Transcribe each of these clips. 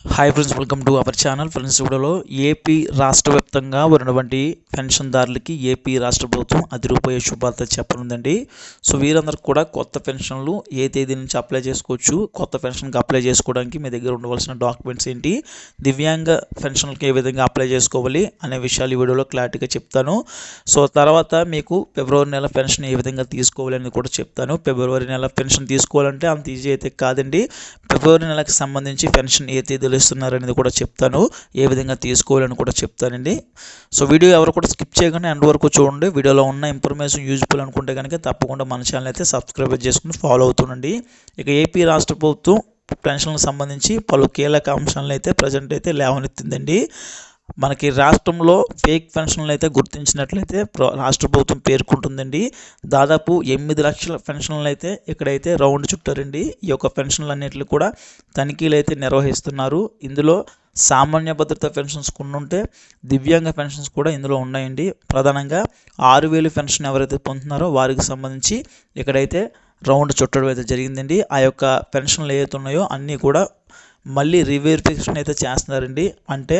Hi friends welcome to our channel friends వీడియోలో AP రాష్ట్ర వ్యాప్తంగా ఉన్నటువంటి పెన్షన్దారులకి ఏపీ రాష్ట్ర ప్రభుత్వం అది రూపాయి శుభార్త చెప్పనుందండి. సో వీరందరికీ కూడా కొత్త పెన్షన్లు ఏ తేదీ నుంచి అప్లై చేసుకోవచ్చు కొత్త పెన్షన్కి అప్లై చేసుకోవడానికి మీ దగ్గర ఉండవలసిన డాక్యుమెంట్స్ ఏంటి దివ్యాంగ పెన్షన్లకి ఏ విధంగా అప్లై చేసుకోవాలి అనే విషయాలు ఈ వీడియోలో క్లారిటీగా చెప్తాను. సో తర్వాత మీకు ఫిబ్రవరి నెల పెన్షన్ ఏ విధంగా తీసుకోవాలి అని కూడా చెప్తాను. ఫిబ్రవరి నెల పెన్షన్ తీసుకోవాలంటే అంత ఈజీ అయితే కాదండి. ఫిబ్రవరి నెలకు సంబంధించి పెన్షన్ ఏ తేదీ తెలుస్తున్నారనేది కూడా చెప్తాను. ఏ విధంగా తీసుకోవాలని కూడా చెప్తానండి. సో వీడియో ఎవరు కూడా స్కిప్ చేయకుండా ఎండ్ వరకు చూడండి. వీడియోలో ఉన్న ఇన్ఫర్మేషన్ యూజ్ఫుల్ అనుకుంటే కనుక తప్పకుండా మన ఛానల్ అయితే సబ్స్క్రైబ్ చేసుకుని ఫాలో అవుతుండండి. ఇక ఏపీ రాష్ట్ర ప్రభుత్వం పెన్షన్లకు సంబంధించి పలు కీలక అంశాలను అయితే ప్రజెంట్ అయితే లేవనెత్తిందండి. మనకి రాష్ట్రంలో ఫేక్ పెన్షన్లు అయితే గుర్తించినట్లయితే ప్ర- రాష్ట్ర ప్రభుత్వం పేర్కొంటుందండి. దాదాపు ఎనిమిది లక్షల పెన్షన్లు అయితే ఇక్కడైతే రౌండ్ చుట్టారండి. ఈ యొక్క పెన్షన్లు అన్నింటిని కూడా తనిఖీలు అయితే నిర్వహిస్తున్నారు. ఇందులో సామాన్య భద్రత పెన్షన్స్ కొన్ని ఉంటే దివ్యాంగ పెన్షన్స్ కూడా ఇందులో ఉన్నాయండి. ప్రధానంగా ఆరు వేలు పెన్షన్ ఎవరైతే పొందుతున్నారో వారికి సంబంధించి ఇక్కడైతే రౌండ్ చుట్టడం అయితే జరిగిందండి. ఆ యొక్క పెన్షన్లు ఏవైతే ఉన్నాయో అన్నీ కూడా మళ్ళీ రీవెరిఫికేషన్ అయితే చేస్తున్నారండి. అంటే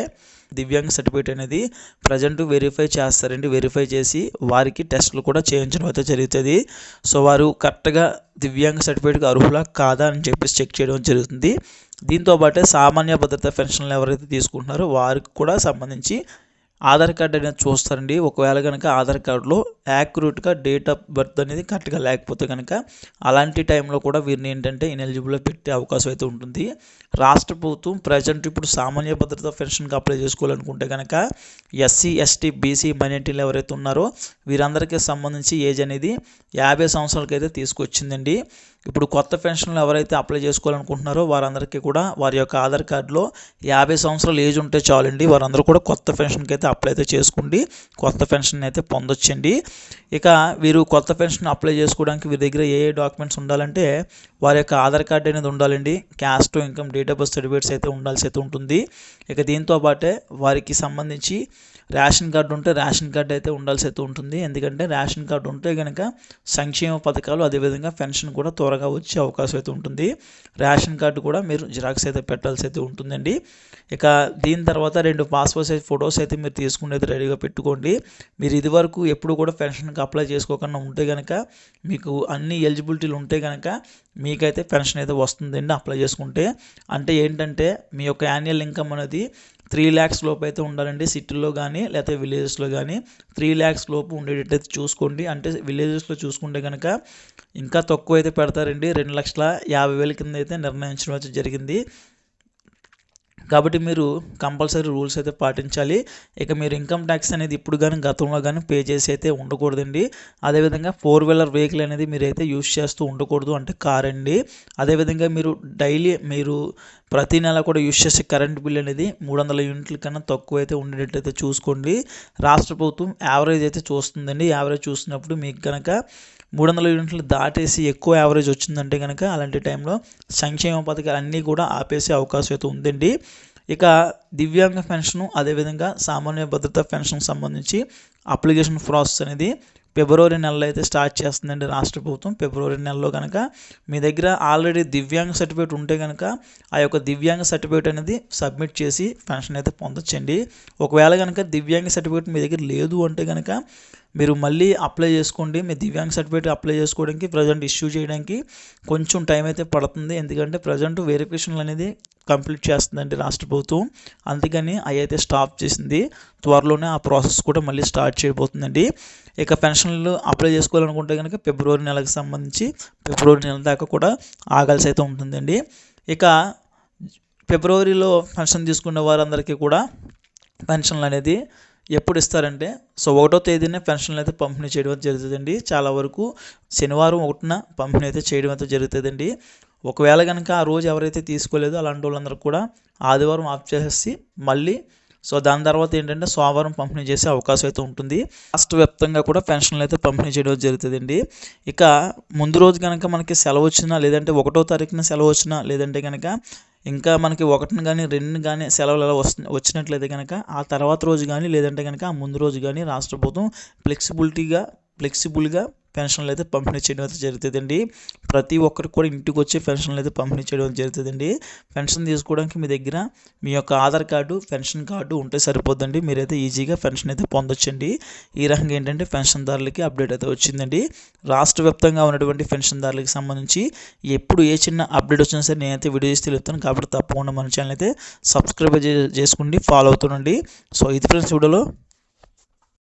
దివ్యాంగ సర్టిఫికేట్ అనేది ప్రజెంట్ వెరిఫై చేస్తారండి. వెరిఫై చేసి వారికి టెస్టులు కూడా చేయించడం అయితే జరుగుతుంది. సో వారు కరెక్ట్గా దివ్యాంగ సర్టిఫికేట్కి అర్హులా కాదా అని చెప్పేసి చెక్ చేయడం జరుగుతుంది. దీంతో పాటే సామాన్య భద్రత పెన్షన్లు ఎవరైతే తీసుకుంటున్నారో వారికి కూడా సంబంధించి ఆధార్ కార్డ్ అనేది చూస్తారండి. ఒకవేళ కనుక ఆధార్ కార్డులో యాక్యురేట్గా డేట్ ఆఫ్ బర్త్ అనేది కరెక్ట్గా లేకపోతే కనుక అలాంటి టైంలో కూడా వీరిని ఏంటంటే ఇనెలిజిబుల్లో పెట్టే అవకాశం అయితే ఉంటుంది. రాష్ట్ర ప్రభుత్వం ప్రజెంట్ ఇప్పుడు సామాన్య భద్రత పెన్షన్కి అప్లై చేసుకోవాలనుకుంటే కనుక ఎస్సీ ఎస్టీ బీసీ మైనార్టీలు ఎవరైతే ఉన్నారో వీరందరికీ సంబంధించి ఏజ్ అనేది యాభై సంవత్సరాలకైతే తీసుకొచ్చిందండి. ఇప్పుడు కొత్త పెన్షన్లు ఎవరైతే అప్లై చేసుకోవాలనుకుంటున్నారో వారందరికీ కూడా వారి యొక్క ఆధార్ కార్డులో యాభై సంవత్సరాలు ఏజ్ ఉంటే చాలండి. వారందరూ కూడా కొత్త పెన్షన్కి అయితే అప్లై అయితే చేసుకోండి. కొత్త పెన్షన్ అయితే పొందొచ్చండి. ఇక వీరు కొత్త పెన్షన్ అప్లై చేసుకోవడానికి వీరి దగ్గర ఏ ఏ డాక్యుమెంట్స్ ఉండాలంటే వారి యొక్క ఆధార్ కార్డు అనేది ఉండాలండి. Caste income date of birth certificates అయితే ఉండాల్సి అయితే ఉంటుంది. ఇక దీంతో పాటే వారికి సంబంధించి రేషన్ కార్డు ఉంటే రేషన్ కార్డు అయితే ఉండాల్సి అయితే ఉంటుంది. ఎందుకంటే రేషన్ కార్డు ఉంటే కనుక సంక్షేమ పథకాలు అదేవిధంగా పెన్షన్ కూడా త్వరగా వచ్చే అవకాశం అయితే ఉంటుంది. రేషన్ కార్డు కూడా మీరు జిరాక్స్ అయితే పెట్టాల్సి అయితే ఉంటుందండి. ఇక దీని తర్వాత రెండు పాస్పోర్ట్ సైజ్ ఫొటోస్ అయితే మీరు తీసుకునేది రెడీగా పెట్టుకోండి. మీరు ఇదివరకు ఎప్పుడు కూడా పెన్షన్కి అప్లై చేసుకోకుండా ఉంటే కనుక మీకు అన్ని ఎలిజిబిలిటీలు ఉంటే కనుక మీకైతే పెన్షన్ అయితే వస్తుందండి అప్లై చేసుకుంటే. అంటే ఏంటంటే మీ యొక్క యాన్యువల్ ఇన్కమ్ అనేది త్రీ ల్యాక్స్ లోపు అయితే ఉండాలండి సిటీలో కానీ లేకపోతే విలేజెస్లో కానీ త్రీ ల్యాక్స్ లోపు ఉండేటట్టు చూసుకోండి. అంటే విలేజెస్లో చూసుకుంటే కనుక ఇంకా తక్కువ అయితే పెడతారండి. రెండు లక్షల యాభై వేల కింద అయితే నిర్ణయించడం అయితే జరిగింది. కాబట్టి మీరు కంపల్సరీ రూల్స్ అయితే పాటించాలి. ఇక మీరు ఇన్కమ్ ట్యాక్స్ అనేది ఇప్పుడు కానీ గతంలో కానీ పే చేసి అయితే ఉండకూడదండి. అదేవిధంగా ఫోర్ వీలర్ వెహికల్ అనేది మీరు అయితే యూస్ చేస్తూ ఉండకూడదు. అంటే కార్ అండి అదేవిధంగా మీరు డైలీ మీరు ప్రతి నెల కూడా యూస్ చేసే కరెంట్ బిల్ అనేది మూడు వందల యూనిట్ల కన్నా తక్కువ అయితే ఉండేటట్టయితే చూసుకోండి. రాష్ట్ర ప్రభుత్వం యావరేజ్ అయితే చూస్తుందండి. యావరేజ్ చూసినప్పుడు మీకు కనుక మూడు వందల యూనిట్లు దాటేసి ఎక్కువ యావరేజ్ వచ్చిందంటే కనుక అలాంటి టైంలో సంక్షేమ పథకాలు అన్నీ కూడా ఆపేసే అవకాశం అయితే ఉందండి. ఇక దివ్యాంగ పెన్షను అదేవిధంగా సామాన్య భద్రత పెన్షన్ సంబంధించి అప్లికేషన్ ప్రాసెస్ అనేది ఫిబ్రవరి నెలలో అయితే స్టార్ట్ చేస్తుందండి రాష్ట్ర ప్రభుత్వం. ఫిబ్రవరి నెలలో కనుక మీ దగ్గర ఆల్రెడీ దివ్యాంగ సర్టిఫికేట్ ఉంటే కనుక ఆ యొక్క దివ్యాంగ సర్టిఫికేట్ అనేది సబ్మిట్ చేసి పెన్షన్ అయితే పొందొచ్చండి. ఒకవేళ కనుక దివ్యాంగ సర్టిఫికేట్ మీ దగ్గర లేదు అంటే కనుక మీరు మళ్ళీ అప్లై చేసుకోండి. మీ దివ్యాంగ సర్టిఫికేట్ అప్లై చేసుకోవడానికి ప్రజెంట్ ఇష్యూ చేయడానికి కొంచెం టైం అయితే పడుతుంది. ఎందుకంటే ప్రజెంట్ వెరిఫికేషన్లు అనేది కంప్లీట్ చేస్తుందండి రాష్ట్ర ప్రభుత్వం. అందుకని అవి అయితే స్టాప్ చేసింది. త్వరలోనే ఆ ప్రాసెస్ కూడా మళ్ళీ స్టార్ట్ చేయబోతుందండి. ఇక పెన్షన్లు అప్లై చేసుకోవాలనుకుంటే కనుక ఫిబ్రవరి నెలకు సంబంధించి ఫిబ్రవరి నెల దాకా కూడా ఆగాల్సి అయితే ఉంటుందండి. ఇక ఫిబ్రవరిలో పెన్షన్ తీసుకున్న వారందరికీ కూడా పెన్షన్లు అనేది ఎప్పుడు ఇస్తారంటే? సో ఒకటో తేదీనే పెన్షన్లు అయితే పంపిణీ చేయడం జరుగుతుందండి. చాలా వరకు శనివారం ఒకటిన పంపిణీ అయితే చేయడం అయితే జరుగుతుందండి. ఒకవేళ కనుక ఆ రోజు ఎవరైతే తీసుకోలేదో అలాంటి వాళ్ళందరూ కూడా ఆదివారం ఆఫ్ చేసేసి మళ్ళీ సో దాని తర్వాత ఏంటంటే సోమవారం పంపిణీ చేసే అవకాశం అయితే ఉంటుంది. రాష్ట్ర వ్యాప్తంగా కూడా పెన్షన్లు అయితే పంపిణీ చేయడం జరుగుతుందండి. ఇక ముందు రోజు కనుక మనకి సెలవు వచ్చినా లేదంటే ఒకటో తారీఖున సెలవు వచ్చినా లేదంటే కనుక ఇంకా మనకి ఒకటిని కానీ రెండు కానీ సెలవులు అలా వస్తు వచ్చినట్లయితే కనుక ఆ తర్వాత రోజు కానీ లేదంటే కనుక ఆ ముందు రోజు కానీ రాష్ట్ర ప్రభుత్వం ఫ్లెక్సిబిలిటీగా ఫ్లెక్సిబుల్గా పెన్షన్లు అయితే పంపిణీ చేయడం అయితే జరుగుతుందండి. ప్రతి ఒక్కరికి కూడా ఇంటికి వచ్చి పెన్షన్లు అయితే పంపిణీ చేయడం జరుగుతుందండి. పెన్షన్ తీసుకోవడానికి మీ దగ్గర మీ యొక్క ఆధార్ కార్డు పెన్షన్ కార్డు ఉంటే సరిపోద్దండి. మీరైతే ఈజీగా పెన్షన్ అయితే పొందొచ్చండి. ఈ రకంగా ఏంటంటే పెన్షన్దారులకి అప్డేట్ అయితే వచ్చిందండి. రాష్ట్ర వ్యాప్తంగా ఉన్నటువంటి పెన్షన్దారులకి సంబంధించి ఎప్పుడు ఏ చిన్న అప్డేట్ వచ్చినా సరే నేనైతే వీడియో చేసి తెలుపుతాను. కాబట్టి తప్పకుండా మన ఛానల్ అయితే సబ్స్క్రైబ్ చేసుకోండి ఫాలో అవుతుండండి. సో ఇది ఫ్రెండ్స్ వీడియోలో.